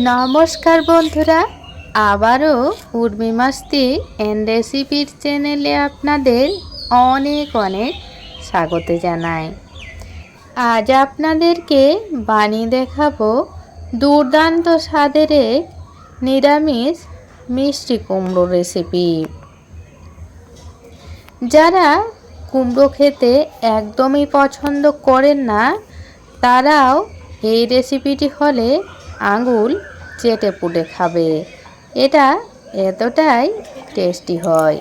নমস্কার বন্ধুরা, আবারও উর্মি মাস্তি অ্যান্ড রেসিপির চ্যানেলে আপনাদের অনেক অনেক স্বাগত জানাই। আজ আপনাদেরকে বানিয়ে দেখাবো দুর্দান্ত স্বাদের এক নিরামিষ মিষ্টি কুমড়ো রেসিপি যারা কুমড়ো খেতে একদমই পছন্দ করেন না, তারাও এই রেসিপিটি হলে আঙুল চেটে পুটে খাবে। এটা এতটাই টেস্টি হয়।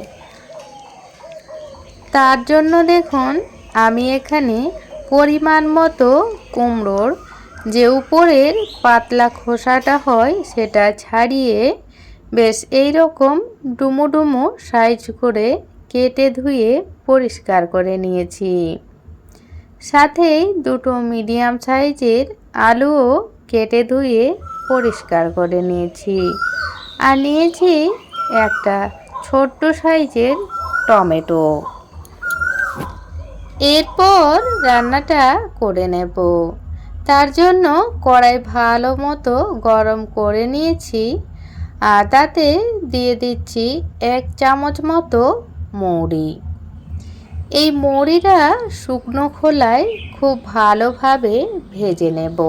তার জন্য দেখুন, আমি এখানে পরিমাণ মতো কুমড়োর যে উপরের পাতলা খোসাটা হয়, সেটা ছাড়িয়ে বেশ এই রকম ডুমু ডুমু সাইজ করে কেটে ধুয়ে পরিষ্কার করে নিয়েছি। সাথেই দুটো মিডিয়াম সাইজের আলুও কেটে ধুয়ে পরিষ্কার করে নিয়েছি। আর নিয়েছি একটা ছোট্ট সাইজের টমেটো। এরপর রান্নাটা করে নেব। তার জন্য কড়াই ভালো মতো গরম করে নিয়েছি আর তাতে দিয়ে দিচ্ছি এক চামচ মতো মৌরি। এই মৌরিটা শুকনো খোলায় খুব ভালোভাবে ভেজে নেব।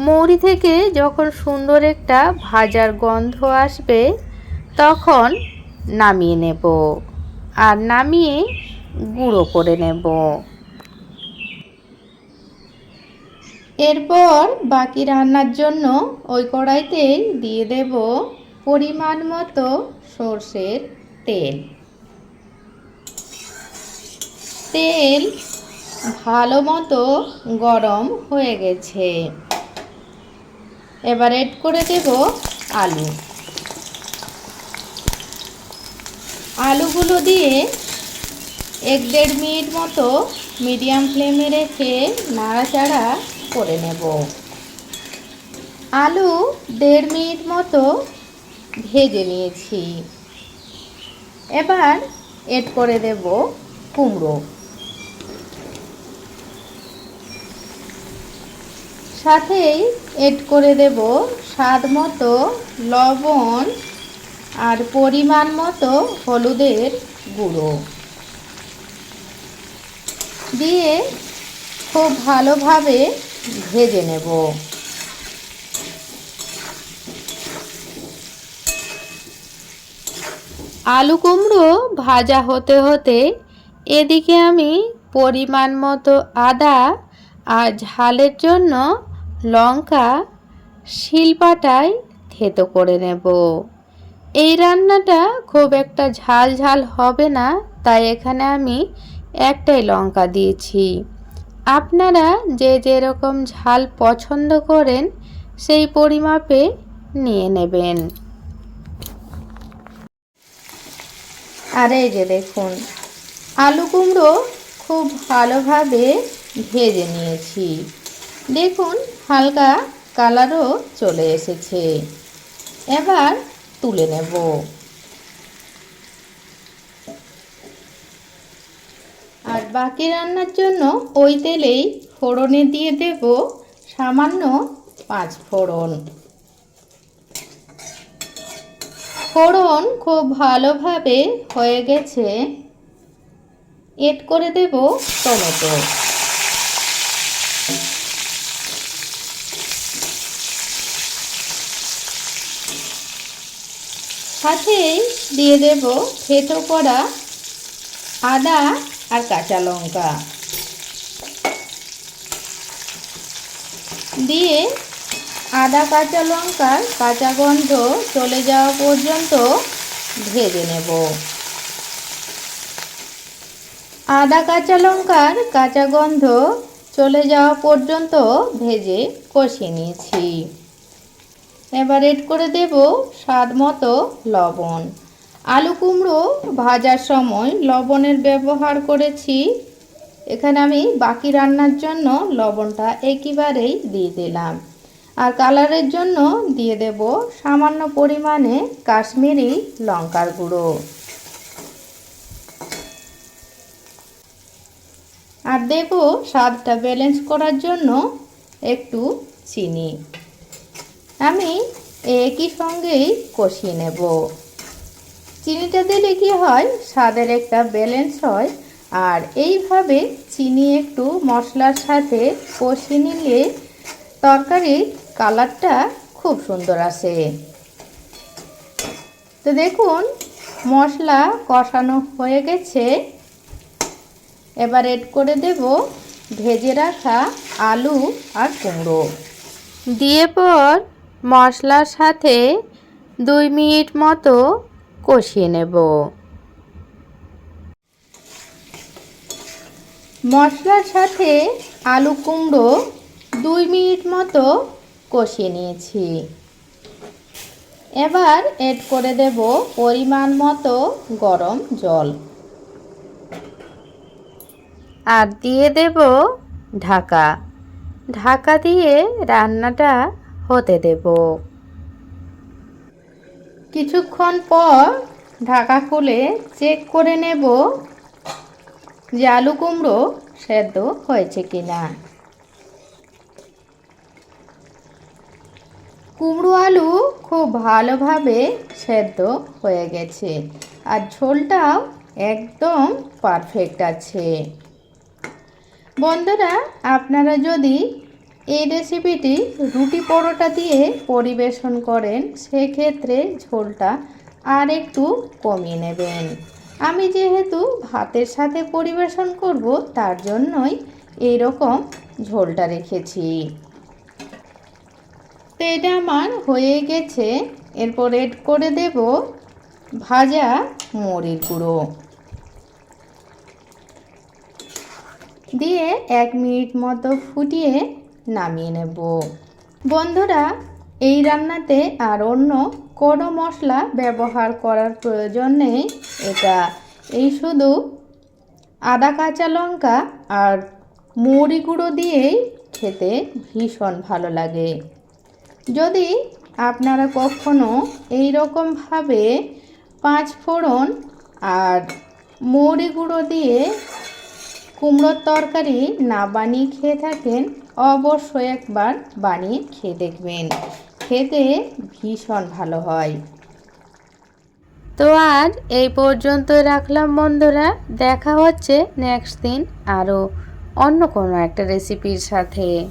মৌরি থেকে যখন সুন্দর একটা ভাজার গন্ধ আসবে, তখন নামিয়ে নেব আর নামিয়ে গুঁড়ো করে নেব। এরপর বাকি রান্নার জন্য ওই কড়াইতে দিয়ে দেব পরিমাণ মতো সর্ষের তেল। তেল ভালো মতো গরম হয়ে গেছে। এবার এড করে দেব আলু। আলুগুলো দিয়ে এক দেড় মিনিট মতো মিডিয়াম ফ্লেমে রেখে নাড়াচাড়া করে নেব। আলু দেড় মিনিট মতো ভেজে নিয়েছি। এবার এড করে দেব কুমড়ো। সাথেই এড করে দেব স্বাদ মতো লবণ আর পরিমাণ মতো হলুদের গুঁড়ো। দিয়ে খুব ভালোভাবে ভেজে নেব। আলু কুমড়ো ভাজা হতে হতে এদিকে আমি পরিমাণ মতো আদা আর ঝালের জন্য লঙ্কা শিলপাটায় থেতো করে নেব। এই রান্নাটা খুব একটা ঝাল ঝাল হবে না, তাই এখানে আমি একটাই লঙ্কা দিয়েছি। আপনারা যে যেরকম ঝাল পছন্দ করেন, সেই পরিমাপে নিয়ে নেবেন। আর এই যে দেখুন, আলু কুমড়ো খুব ভালোভাবে ভেজে নিয়েছি। দেখুন, হালকা কালারও চলে এসেছে। এবার তুলে নেব। আর বাকি রান্নার জন্য ওই তেলেই ফোড়নে দিয়ে দেব সামান্য পাঁচ ফোড়ন। ফোড়ন খুব ভালোভাবে হয়ে গেছে। এড করে দেব টমেটো। সাথেই দিয়ে দেব থেতো করা আদা আর কাঁচা লঙ্কা। দিয়ে আদা, কাঁচা লঙ্কার কাঁচা গন্ধ চলে যাওয়া পর্যন্ত ভেজে নেব। আদা, কাঁচা লঙ্কার কাঁচা গন্ধ চলে যাওয়া পর্যন্ত ভেজে কষিয়ে নিয়েছি। এবার এড করে দেব স্বাদ মতো লবণ। আলু কুমড়ো ভাজার সময় লবণের ব্যবহার করেছি। এখানে আমি বাকি রান্নার জন্য লবণটা একেবারেই দিয়ে দিলাম। আর কালারের জন্য দিয়ে দেব সামান্য পরিমাণে কাশ্মীরি লঙ্কার গুঁড়ো। আর দেব স্বাদটা ব্যালেন্স করার জন্য একটু চিনি। আমি একই সঙ্গেই কষিয়ে নেব। চিনিটা দিলে কি হয়? স্বাদের একটা ব্যালেন্স হয়। আর এইভাবে চিনি একটু মশলার সাথে কষিয়ে নিলে তরকারির কালারটা খুব সুন্দর আসে। তো দেখুন, মশলা কষানো হয়ে গেছে। এবার এড করে দেব ভেজে রাখা আলু আর কুমড়ো। দিয়ে পর মশলার সাথে দুই মিনিট মতো কষিয়ে নেব। মশলার সাথে আলু কুমড়ো দুই মিনিট মতো কষিয়ে নিয়েছি। এবার এড করে দেব পরিমাণ মতো গরম জল। আর দিয়ে দেব ঢাকা। ঢাকা দিয়ে রান্নাটা হতে দেব। কিছুক্ষণ পর ঢাকা খুলে চেক করে নেব যে আলু কুমড়ো সেদ্ধ হয়েছে কিনা। কুমড়ো আলু খুব ভালোভাবে সেদ্ধ হয়ে গেছে আর ঝোলটাও একদম পারফেক্ট আছে। বন্ধুরা, আপনারা যদি এই রেসিপিটি রুটি পরোটা দিয়ে পরিবেশন করেন, সেক্ষেত্রে ঝোলটা আর একটু কমিয়ে নেবেন। আমি যেহেতু ভাতের সাথে পরিবেশন করব, তার জন্যই এই রকম ঝোলটা রেখেছি। তো এটা আমার হয়ে গেছে। এরপর এড করে দেব ভাজা মরির গুঁড়ো। দিয়ে এক মিনিট মতো ফুটিয়ে নামিয়ে নেব। বন্ধুরা, এই রান্নাতে আর অন্য কোনো মশলা ব্যবহার করার প্রয়োজন নেই। এটা এই শুধু আদা, কাঁচা লঙ্কা আর মৌরি গুঁড়ো দিয়েই খেতে ভীষণ ভালো লাগে। যদি আপনারা কখনো এই রকমভাবে পাঁচ ফোড়ন আর মৌরি গুঁড়ো দিয়ে কুমড়োর তরকারি না বানিয়ে খেয়ে থাকেন অবশ্যই একবার বানিয়ে খেয়ে দেখবেন। খেতে ভীষণ ভালো হয়। তো আজ এই পর্যন্ত রাখলাম বন্ধুরা। দেখা হচ্ছে নেক্সট দিন আরও অন্য কোনো একটা রেসিপির সাথে।